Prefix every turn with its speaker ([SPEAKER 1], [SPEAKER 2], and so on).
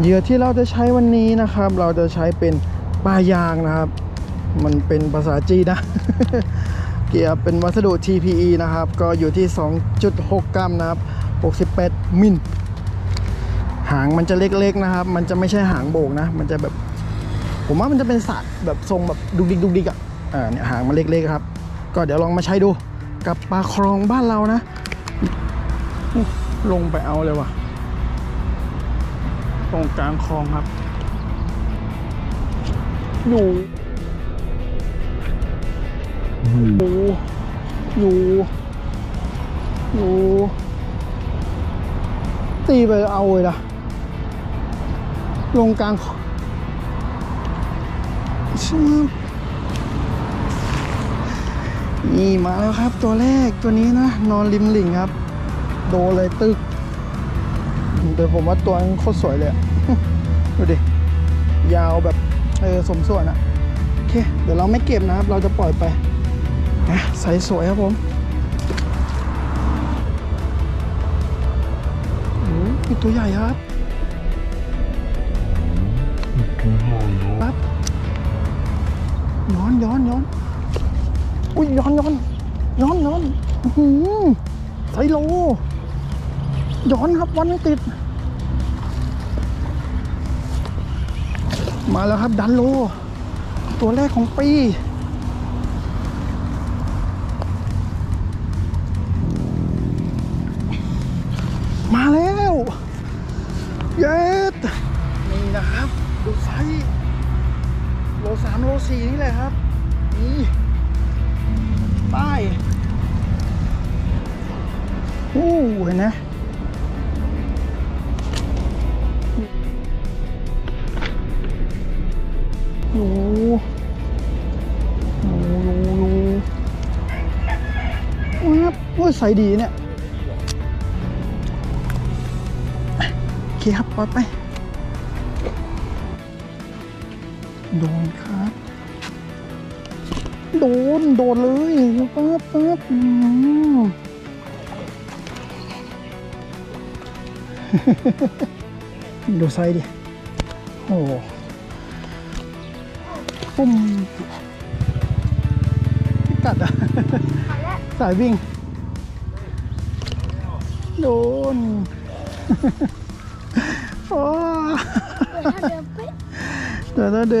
[SPEAKER 1] เหยื่อที่เราจะใช้วันนี้นะครับ เราจะใช้เป็นปลายางนะครับ มันเป็นภาษาจีนนะ เกียร์เป็นวัสดุ TPE นะครับ ก็อยู่ที่ 2.6 กรัมนะครับ 68 มิลหางมันจะเล็กๆนะครับ มันจะไม่ใช่หางโบกนะ มันจะแบบ ผมว่ามันจะเป็นสัตว์แบบทรงแบบดุกดิกดุกดิกอะอ่าเนี่ยหางมันเล็กๆครับ ก็เดี๋ยวลองมาใช้ดูกับปลาครองบ้านเรานะ ลงไปเอาเลยว่ะ ตรงกลางคลองครับอยู่อยู่อยู่อยู่ตีไปเอาเลยล่ะ ลงกลางคลองชื่อนี่มาแล้วครับตัวแรกตัวนี้นะ นอนริมหลิ่งครับ โดนเลยตึก เดี๋ยวผมว่าตัวนั้นโคตรสวยเลยอะดูดิ ยาวแบบ เออ สมส่วนอะโอเค เดี๋ยวเราไม่เก็บนะครับ เราจะปล่อยไปนะใสสวยครับผมโอ้ยมีตัวใหญ่ครับปั๊บย้อนย้อนย้อนอุ้ยย้อนย้อนย้อนย้อนอือหือไซโล ย้อนครับวันไม่ติด มาแล้วครับดันโล ตัวแรกของปีมาแล้วเย็ดนี่นะครับ ดูไซโลสามโลสี่นี่แหละครับ นี่ป้าย โอ้เห็นไหม อ้ยใส่ดีเนี่ยโอเคครับปล่อยไป โดนครับ โดน โดนเลยปั๊บปั๊บอืมดูไซส์ดิ โอ้โหปุ่มกัดอะ สายวิ่ง โดนโอ้
[SPEAKER 2] เดิ